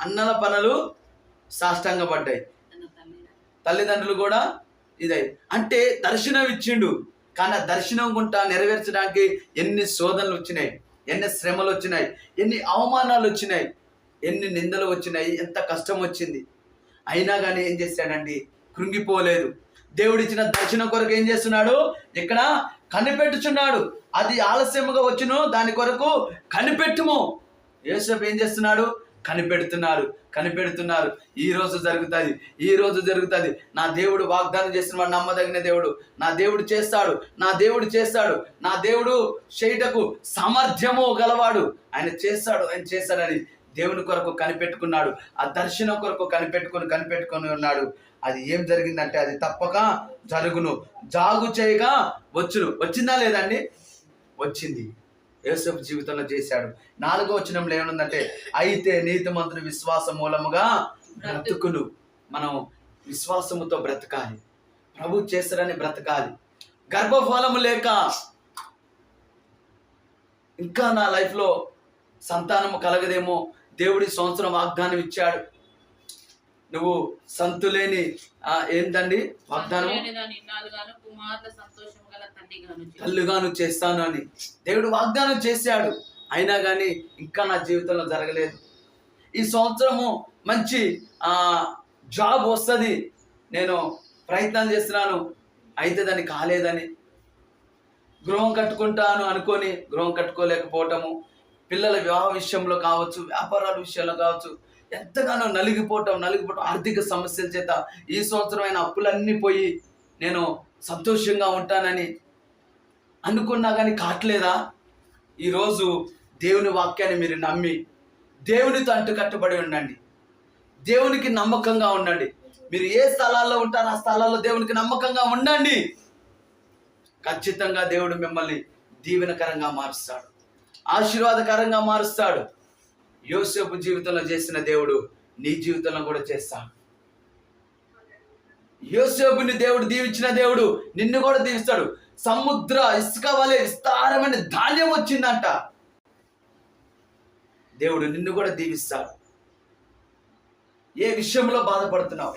అన్నల పనులు సాష్టంగపడ్డాయి తల్లిదండ్రులు. కూడా ఇదై అంటే దర్శనం ఇచ్చిండు కానీ ఆ దర్శనం గుంట నెరవేర్చడానికి ఎన్ని శోధనలు వచ్చినాయి ఎన్ని శ్రమలు వచ్చినాయి ఎన్ని అవమానాలు వచ్చినాయి ఎన్ని నిందలు వచ్చినాయి ఎంత కష్టం వచ్చింది. అయినా కానీ ఏం చేశాడండి? కృంగిపోలేదు. దేవుడిచ్చిన దర్శనం కొరకు ఏం చేస్తున్నాడు? ఇక్కడ కనిపెట్టుచున్నాడు. అది ఆలస్యముగా వచ్చును దాని కొరకు కనిపెట్టుము. యేసపు ఏం చేస్తున్నాడు? కనిపెడుతున్నారు కనిపెడుతున్నారు. ఈ రోజు జరుగుతుంది ఈ రోజు జరుగుతుంది. నా దేవుడు వాగ్దానం చేసిన వాడు నమ్మదగిన దేవుడు. నా దేవుడు చేస్తాడు నా దేవుడు చేస్తాడు. నా దేవుడు చేయటకు సామర్థ్యము గలవాడు. ఆయన చేస్తాడు ఆయన చేస్తాడని దేవుని కొరకు కనిపెట్టుకున్నాడు. ఆ దర్శనం కొరకు కనిపెట్టుకొని కనిపెట్టుకొని ఉన్నాడు. అది ఏం జరిగిందంటే అది తప్పక జరుగును. జాగు చేయగా వచ్చును. వచ్చిందా లేదండి వచ్చింది. యేసపు జీవితంలో చేశాడు. నాలుగో వచనంలో ఏమనుందంటే అయితే నీతిమంతుని విశ్వాస మూలముగా బ్రతుకులు మనం విశ్వాసముతో బ్రతకాలి. ప్రభు చేశారని బ్రతకాలి. గర్భఫలము లేక ఇంకా నా లైఫ్లో సంతానము కలగదేమో దేవుడి సంవత్సరం వాగ్దానం ఇచ్చాడు. నువ్వు సంతులేని ఆ, ఏందండి? వాగ్దానం. తల్లుగాను చేస్తాను అని. దేవుడు వాగ్దానం చేశాడు. అయినా కానీ ఇంకా నా జీవితంలో జరగలేదు. ఈ సంవత్సరము మంచి ఆ, జాబ్ వస్తుంది. నేను ప్రయత్నం చేస్తున్నాను. అయితే దాన్ని కాలేదని. గృహం కట్టుకుంటాను అనుకొని గృహం కట్టుకోలేకపోవటము. పిల్లల వివాహ విషయంలో కావచ్చు వ్యాపారాల విషయంలో కావచ్చు ఎంతగానో నలిగిపోవటం నలిగిపోవటం ఆర్థిక సమస్యల చేత ఈ సంవత్సరమైన అప్పులన్నీ పోయి నేను సంతోషంగా ఉంటానని అనుకున్నా కానీ కావట్లేదా ఈరోజు దేవుని వాక్యాన్ని మీరు నమ్మి దేవునితో అంటు కట్టుబడి ఉండండి. దేవునికి నమ్మకంగా ఉండండి. మీరు ఏ స్థలాల్లో ఉంటారో ఆ స్థలాల్లో దేవునికి నమ్మకంగా ఉండండి. ఖచ్చితంగా దేవుడు మిమ్మల్ని దీవెనకరంగా మారుస్తాడు. ఆశీర్వాదకరంగా మారుస్తాడు. యోసేపు జీవితంలో చేసిన దేవుడు నీ జీవితంలో కూడా చేస్తాడు యోసేపుని దేవుడు దీవించిన దేవుడు నిన్ను కూడా దీవిస్తాడు. సముద్ర ఇసుక వలె విస్తారమైన ధాన్యం వచ్చిందంట. దేవుడు నిన్ను కూడా దీవిస్తాడు. ఏ విషయంలో బాధపడుతున్నావు?